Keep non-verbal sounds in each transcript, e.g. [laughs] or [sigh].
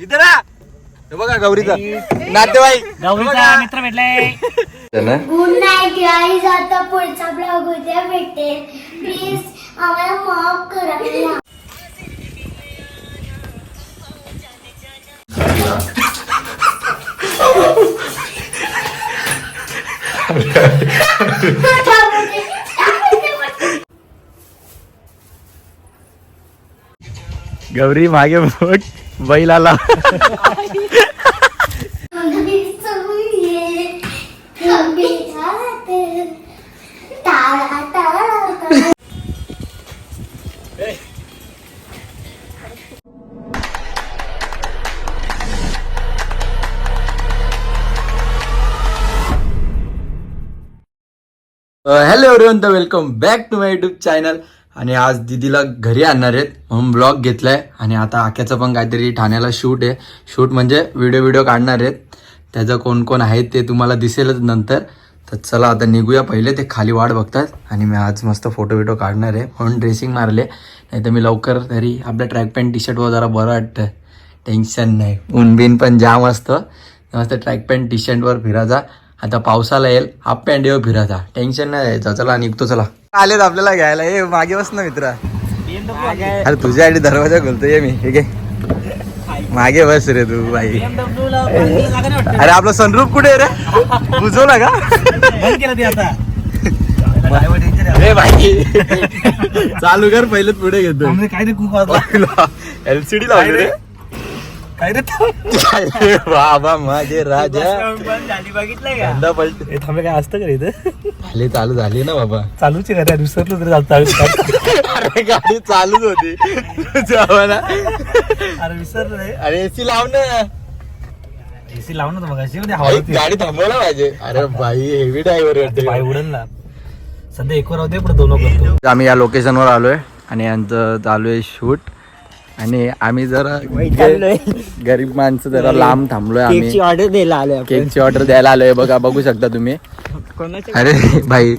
इथे ना. हे बघा गौरीचा. नातेवाईक. गौरीचा मित्र भेटलाय. गुड नाईट गाईज आता पुढचा ब्लॉग उद्या भेटेल प्लीज आम्हाला माफ करा. गौरी मागे बघ. बैलाला. Hello everyone the welcome back to my YouTube channel आणि आज दीदीला घरी आणणार आहेत. म्हणून ब्लॉग घेतलाय. आणि आता आक्याचं पण काहीतरी ठाण्याला शूट आहे. शूट म्हणजे व्हिडिओ व्हिडिओ काढणार आहेत. त्याचं कोण कोण आहे ते तुम्हाला दिसेलच नंतर. तर चला आता निघूया. पहिले ते खाली वाट बघतात. आणि मी आज मस्त फोटो विटो काढणार आहे. म्हणून ड्रेसिंग मारले. नाही तर मी लवकर तरी आपल्या ट्रॅक पॅन्ट टी शर्टवर जरा बरं वाटतं. टेन्शन नाही. ऊन बिन पण जाम असतं. मस्त ट्रॅक पॅन्ट टी शर्टवर फिरायचा. आता पावसाला येईल. हाफ पॅन्टवर फिरायचा. टेन्शन नाही. यायचं चला निघतो चला. आलेत आपल्याला घ्यायला. ये मागे बस ना मित्रा. अरे तुझ्यासाठी दरवाजा खोलतो ये मी. ठीक आहे मागे बस रे तू बाई. अरे आपलं सनरूप कुठे रे? बुजवला का? चालू कर पहिले पुढे घेतो. काय रे खूप एलसीडी लावली रे? काय रे बाबा माझे राजा. बघितलंय का? हे थांबे काय असतं का इथं? झाली चालू झाली ना बाबा. चालूच आहे का विसरलो तरी चालतं अरे गाडी चालूच होती. जावा ना अरे विसरलो अरे एसी लाव ना. एसी लावून होतं मग अशी म्हणजे होती. गाडी थांबवला पाहिजे. अरे बाई हेवी ड्रायव्हर पाय उडल ना. सध्या एक वर राहते पुढे दोन करतो. आम्ही या लोकेशनवर आलोय आणि यांचं चालू आहे शूट आणि आम्ही जरा गरीब माणसं जरा लांब थांबलोय आम्ही. ऑर्डर द्यायला आले केकची ऑर्डर द्यायला आलोय बघा बघू शकता तुम्ही. अरे भाई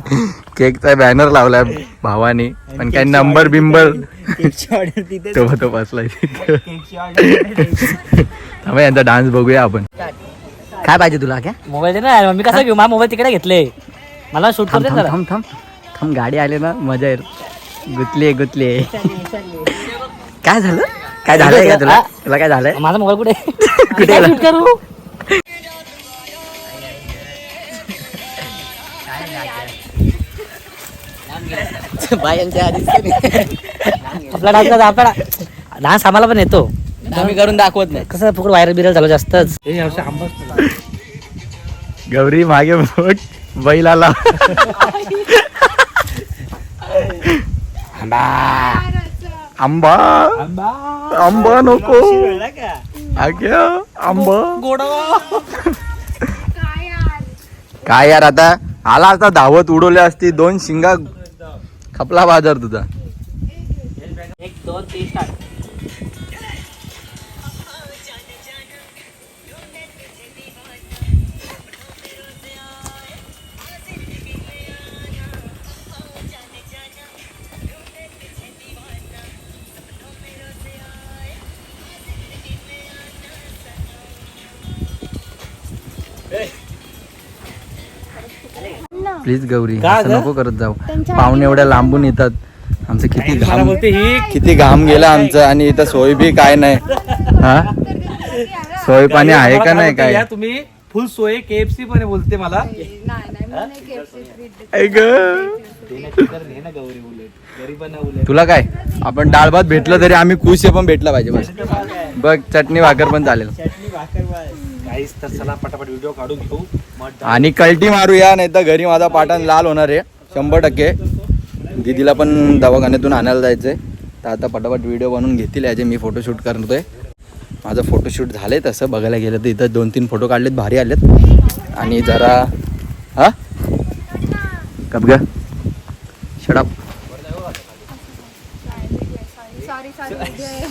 केकचा बॅनर लावलाय भावानी पण काही नंबर बिंबर. तो तो बसलाय थांबा यांचा डान्स बघूया आपण. काय पाहिजे तुला काय? मोबाईल ना मी कसं घेऊ? माझा मोबाईल तिकडे घेतले. मला शूट थांब थांब थांब थांब. थांब गाडी आली ना मजा येईल. गुतली गुतली. काय झालं? काय झालंय का तुला? तुला काय झालंय? माझा मोबाईल कुठे? [laughs] कुठे गेला? [laughs] करू आपला डान्स आपला डान्स. आम्हाला पण येतो. आम्ही करून दाखवत नाही. कसं फुकट व्हायरल बिरल झालं जास्तच. गौरी मागे बघ बैल आला आंबा. आंबा. नको. आग्या आंबा. काय यार आता? आला आता धावत उडवली असती दोन शिंगा खपला बाजार तुझा. एक दोन तीन प्लीज गौरी का असं ग? नको करत जाऊ. पाहुणे एवढ्या लांबून येतात. आमचं किती मला घाम बोलते ही किती घाम गेला आमचं आणि इथं सोय बी काय नाही. हा? [laughs] सोय पाणी आहे का नाही काय? या तुम्ही फुल सोय केएफसी पण आहे बोलते मला. ऐ ग. तुला काय? आपण डाळ भात भेटलं तरी आम्ही खुश आहे पण भेटला पाहिजे बस. बघ चटणी भाकर पण चालेल. गाईस तर चला पटापट व्हिडिओ काढून घेऊ. मग आणि कल्टी मारूया नाही तर घरी माझा पाटण लाल होणार आहे. शंभर टक्के. दीदीला पण दवाखान्यातून आणायला जायचंय. तर आता पटापट व्हिडिओ बनवून घेतील. याचे मी फोटोशूट करतोय माझं फोटोशूट झालंय तसं. बघायला गेलं तर इथं दोन तीन फोटो काढलेत भारी आलेत. आणि जरा हा? कप ग. शडप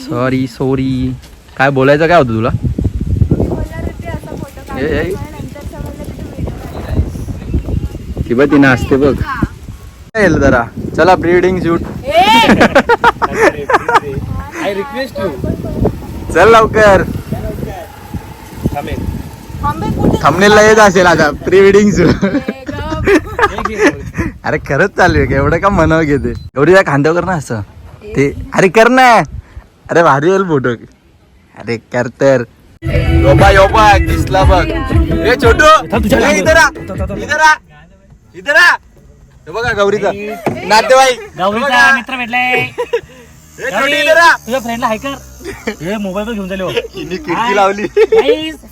सॉरी सॉरी काय बोलायचं काय होतं तुला. ती बघ ती नाचते बघ. येईल जरा. चला प्रिडिंग शूट आय रिक्वेस्ट यू चल लवकर. थंबनेलला येत असेल आता. प्री वेडिंग [laughs] अरे खरंच चालू आहे. का एवढं का मनावर घेते? एवढी खांद्यावर कर ना असं. ते अरे कर ना. अरे भारी येईल फोटो अरे कर तर. योबा योबा दिसला बघ ए छोटू ए, इधर आ इधर आ इधर आ हे बघा गौरीचा नातेवाईक गौरीचा मित्र भेटलाय ए, छोटू इधर आ तुझ्या फ्रेंडला हाय कर. हे मोबाईल वर घेऊन चालू हिने खिडकी लावली.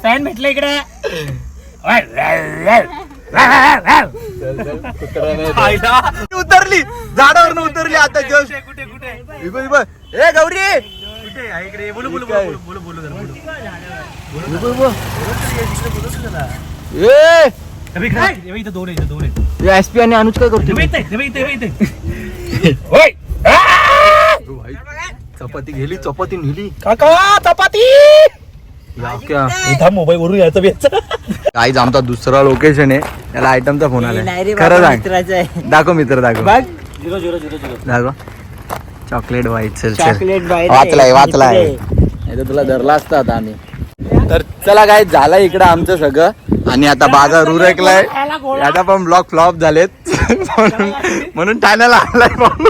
फॅन भेटला इकडे. उतरली. झाडावर उतरली आता जस्ट. कुठे कुठे. ए गौरी. कुठे आहे इकडे. बोलू बोलू काय? बोलू बोलू बोलू जरा, बोलू. इबो, इबो. ए! बघ, इकडे, बघ, इथं दोन आहे, इथं दोन आहे. एस पी आणि अनुज काय करतो? बघ इथे, बघ इथे, बघ इथे. ओय! चपाती गेली चपाती नेली. काका चपाती! मोबाईल वरून यायचं काहीच आमचा दुसरा लोकेशन आहे. त्याला आयटमचा फोन आला खरं सांग. दाखव मित्र दाखव. Zero zero zero zero. दाखव. चॉकलेट वाईट चल चॉकलेट वाचलाय वाचलाय. नाही तर तुला धरला असता आता आम्ही. तर चला काय झालं इकडं आमचं सगळं. आणि आता बाजार उरकलाय. आता पण ब्लॉक फ्लॉप झालेत. म्हणून ठाण्याला आलाय पण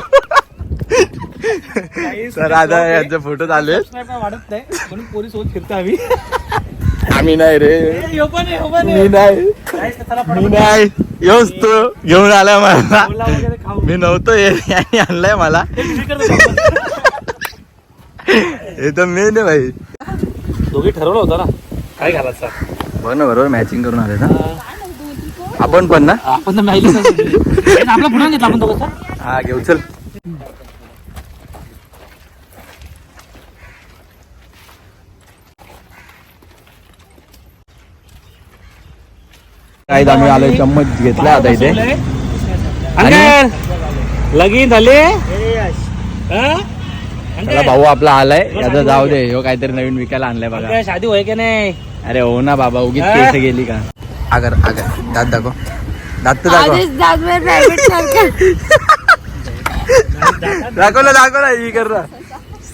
तर आता यांचे फोटो आले वाढत नाही. म्हणून पोरी सोबत फिरतो आम्ही. आम्ही नाही रे. मी नाही. मी नाही. योच तू घेऊन आलाय मला. मी नव्हतो यांनी आणलाय मला. हे. हे तर मेन आहे भाई दोघी ठरवलं होतं ना. काय घालायचं? बघ ना बरोबर मॅचिंग करून आले ना. आपण पण ना? आपण तर माहिती [laughs] आपला पुन्हा घेतला आपण दोघं हा घेऊ चल. काय आम्ही आलोय चम्मच घेतला आता इथे. अंकल लगीन झाले? हा? भाऊ आपला आलाय. याचा जाऊ दे ह्यो काहीतरी नवीन विकायला आणलाय बघा. शादी होय की नाही? अरे हो ना बाबा उगीच हा? केस गेली का? आगर आगर दात दाखव. दात तर दाखव. दाखवलं दाखवलं ही कर.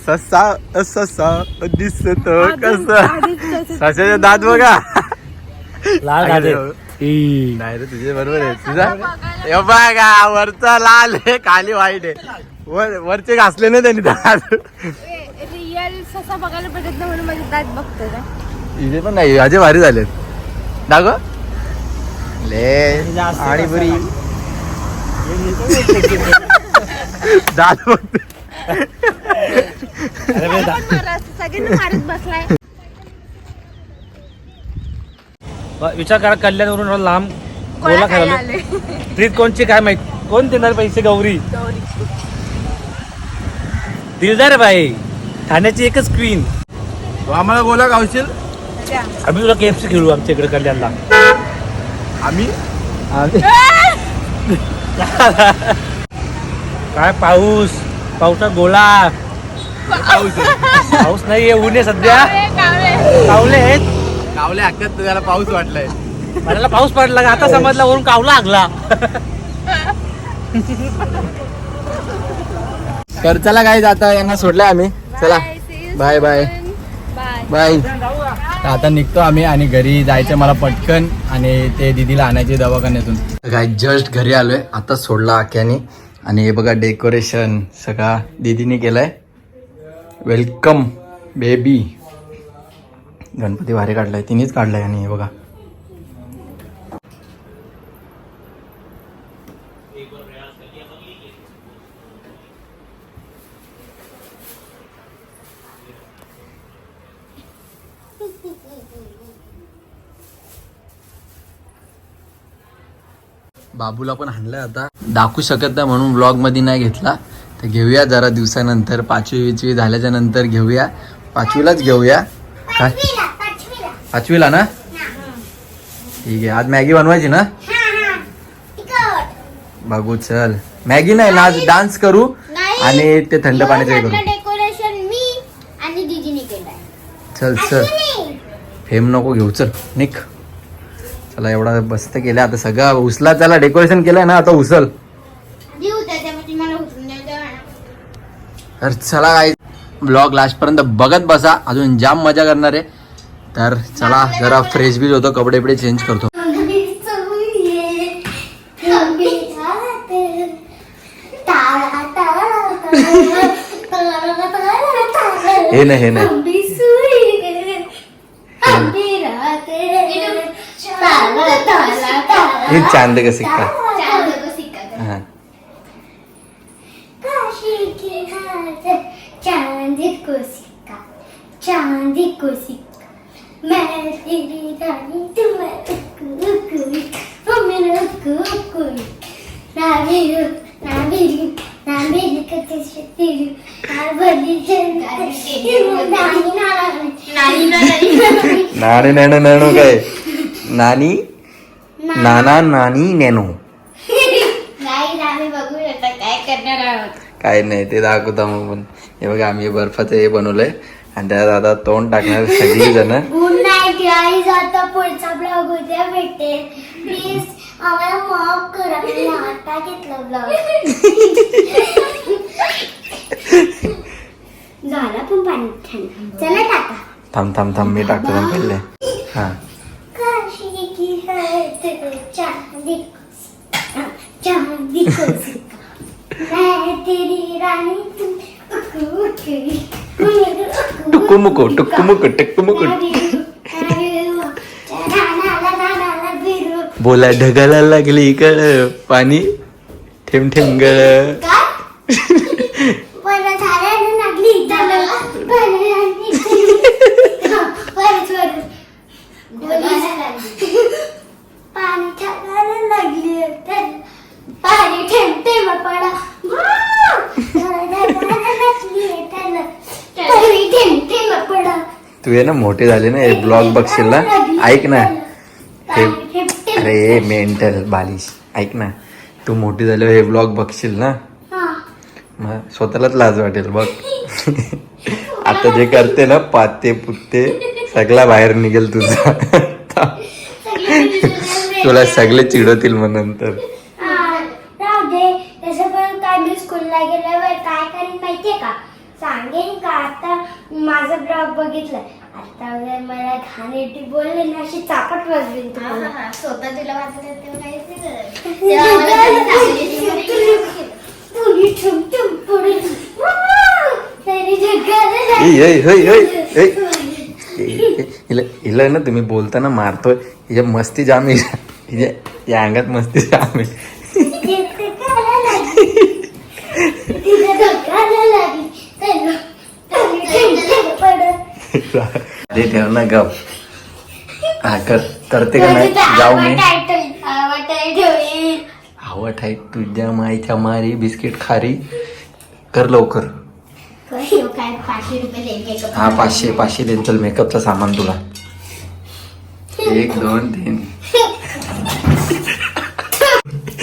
ससा ससा दिसतो कसा. सशाचे दात बघा. लाल हो. नाही रे तुझे बरोबर आहे. तुझा? हे बघा वरचा लाल आहे खाली वाईट आहे. वर वरचे घासले नाही त्यांनी दात रिअल ससा बघायला भेटत नाही म्हणून माझे दात इथे पण नाही अजय भारी झालेत दाखव. ले आणि बरी. दात बघते. सगळ्यांना मारत बसलाय. विचार करा कल्याणवरून लांब गोला कोणा खायला? ट्रीट कोणची काय माहीत? कोण देणार पैसे गौरी? दिलदार बाई ठाण्याची एकच क्वीन आम्हाला बोला गावशील आम्ही तुला केएफसी खेळू आमच्या इकडे कल्याणला. आम्ही? काय पाऊस? पावसा गोळा पाऊस. नाहीये ऊन आहे सध्या. कावले आहेत गावले हाकत त्याला पाऊस वाटलाय. मला पाऊस पडला का? आता समजला वरून कावला लागला. तर चला काय आता यांना सोडलंय आम्ही. चला. बाय बाय बाय बाय आता निघतो आम्ही आणि घरी जायचं मला पटकन आणि ते दिदीला आणायचे दवाखान्यातून. काय जस्ट घरी आलोय. आता सोडला आख्याने आणि हे बघा डेकोरेशन सगळा दीदीने केलंय. वेलकम बेबी गणपती भारी काढलाय तिनेच काढलाय आणि हे बघा. बाबूला पण हाणलाय आता. दाखवू शकत नाही म्हणून ब्लॉगमध्ये नाही घेतला. तर घेऊया जरा दिवसानंतर पाचवी विचवी झाल्याच्यानंतर घेऊया. पाचवीलाच घेऊया. काय? पाचवीला ना? ठीक आहे. आज मॅगी बनवायची ना? बघू चल. मॅगी नाही ना आज डान्स करू. आणि ते थंड पाण्याचं करू. डेकोरेशन मी आणि दीदीने केलंय चल चल. फेम नको घेऊ चल. निक चला एवढा बस्त केला. आता सगळं उचला त्याला डेकोरेशन केलंय ना आता ना. तर चला काय ब्लॉग लास्टपर्यंत बघत बसा. अजून जाम मजा करणार आहे. तर चला जरा फ्रेश बीज होतो कपडे बिपडे चेंज करतो. हे नाही, हे नाही. हे चांद का? सिक्का हा. चांद को सिक्का चांद को सिक्का मैं तेरी रानी तुम कुकुरी ओ मेरा कुकुरी ना मेरू ना मेरू ना मेरी कते तेरी ना बली जन नानी नानी नानी नाणे नॅनो नॅनो काय नानी नाना नानी नॅनो नाही आम्ही बघू आता काय करणार आहोत काय नाही ते दाखवतो मग पण हे बघा आम्ही बर्फाचं हे बनवलंय. आणि त्यात आता तोंड टाकणार सगळी जण. गुड नाईट गाईज आता पुढचा ब्लॉग उद्या भेटेल प्लीज आम्हाला माफ करा. मी आता घेतला ब्लॉग. झाला पण पाणी थंड चला टाका. थांब थांब थांब. मी टाकतो थांब पहिले. हा. काशी की है तेरे चांदी को सिक्का, चांदी टुकुमुको टुकुमुको टुकुमुको बोला ढगाला लागली इकड पाणी ठेम ठेम ग पाणी ठेवायला लागली पाणी ठेवते मग पडा पाणी ठेवते मग पडा तू ये ना मोठे झाले ना हे ब्लॉग बघशील ना. ऐक ना. हे अरे मेंटल बालिश. ऐक ना. तू मोठी झाल्यावर हे ब्लॉग बघशील ना. मग स्वतःलाच लाज वाटेल बघ. [laughs] आता जे करते ना पाते पुत्ते सगळा बाहेर निघेल तुझा. तुला सगळे चिडवतील मग नंतर. काय मी स्कूलला गेल्यावर काय करीन माहितीये का? सांगेन का? आता माझा ब्लॉग बघितलं आता जर मला घाणेटी बोलले ना अशी चापट वाजवेन तुम्हाला स्वतः तुला वाचलं तेव्हा काहीच [laughs] नाही पुढे ठुम ठुम पुढे तरी जगाला ए, ए, ए, ए, ए. ए, हिला हिला ना तुम्ही बोलताना मारतोय. हिच्या मस्ती जाम हिच्या या अंगात मस्ती जाम आहे येते काला लागली तिला धक्काला लागली तरी तरी ठुम ठुम पडत ते ठेव ना गाव हा कर. करते का नाही? जाऊ मी. आवट आहे तुझ्या माईच्या मारी बिस्किट खारी. कर लवकर. हा पाचशे पाचशे देईन. चल मेकअपचं सामान तुला. एक दोन तीन.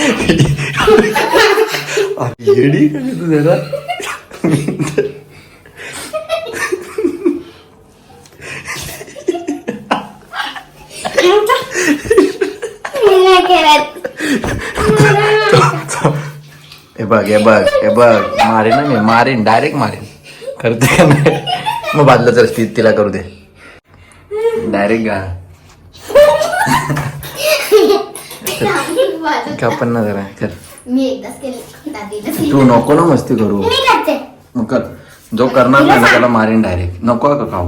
[laughs] येडी का रे तू जरा मी नाही करत [laughs] हे बघ हे बघ हे बघ. मारेन ना मी मारेन डायरेक्ट मारेन. करते का नाही मग बाजूला चल ती तिला करू दे. डायरेक्ट गा. [laughs] का पण ना जरा कर. तू नको ना मस्ती करू. मग कर. जो करणार नाही ना त्याला मारेन डायरेक्ट नको का खाऊ?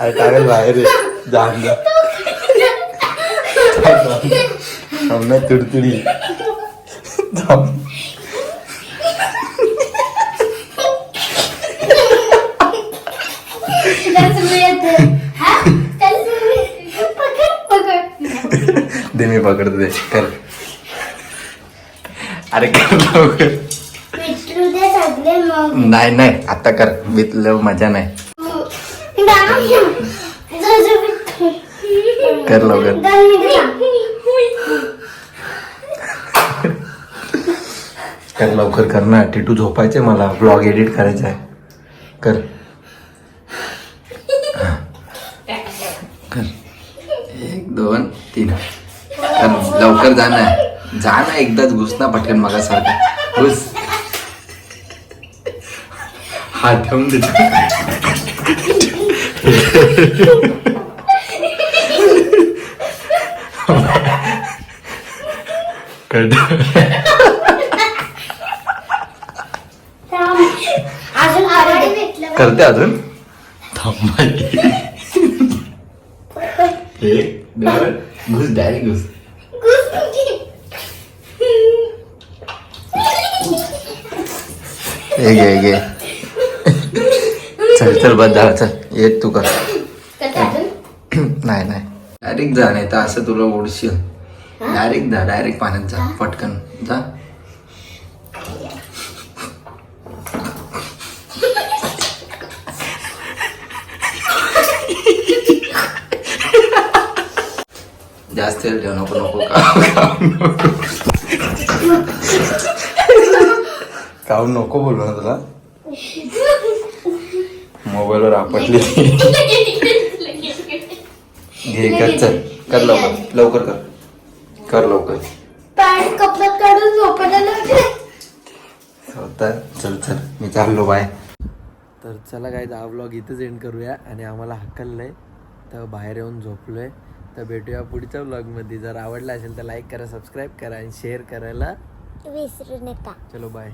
अरे टावेल बाहेर आहे. जाम जा थांब ना तुडतुडी। थांब दे [laughs] मी पकडतो दे कर। अरे कर लवकर मिठू दे। सगळे मग नाही नाही. आता कर. वितलं मजा नाही. कर लवकर. कर लवकर कर ना. टिटू झोपायचे मला. ब्लॉग एडिट करायचा आहे. कर. कर. एक दोन तीन. तर लवकर जा ना. जा ना एकदाच. घुस ना पटकन मगासारखा. घुस. हात ठेवून देतो करते अजून घुस डायरेक्ट घुस घे घे चल चल बस झालं चल. ये तू कर. नाही नाही. डायरेक्ट जा नाही तर असं तुला ओढशील. डायरेक्ट जा डायरेक्ट पाण्यात जा. पटकन. जा. जास्त वेळ ठेव नको नको. काव [laughs] नको बोलू ना तुला. मोबाईलवर आपटली. घे कर चल. कर लवकर. लवकर कर. कर लवकर. पॅन्ट कपड्यात काढून झोपायला लागले होता चल चल. मी चाललो बाय. तर चला काय हा व्लॉग इथेच एंड करूया. आणि आम्हाला हक्कललंय तर बाहेर येऊन झोपलोय. तर भेटूया पुढच्या व्लॉगमध्ये जर आवडला असेल तर लाईक करा सबस्क्राईब करा आणि शेअर करायला विसरू नका. चलो बाय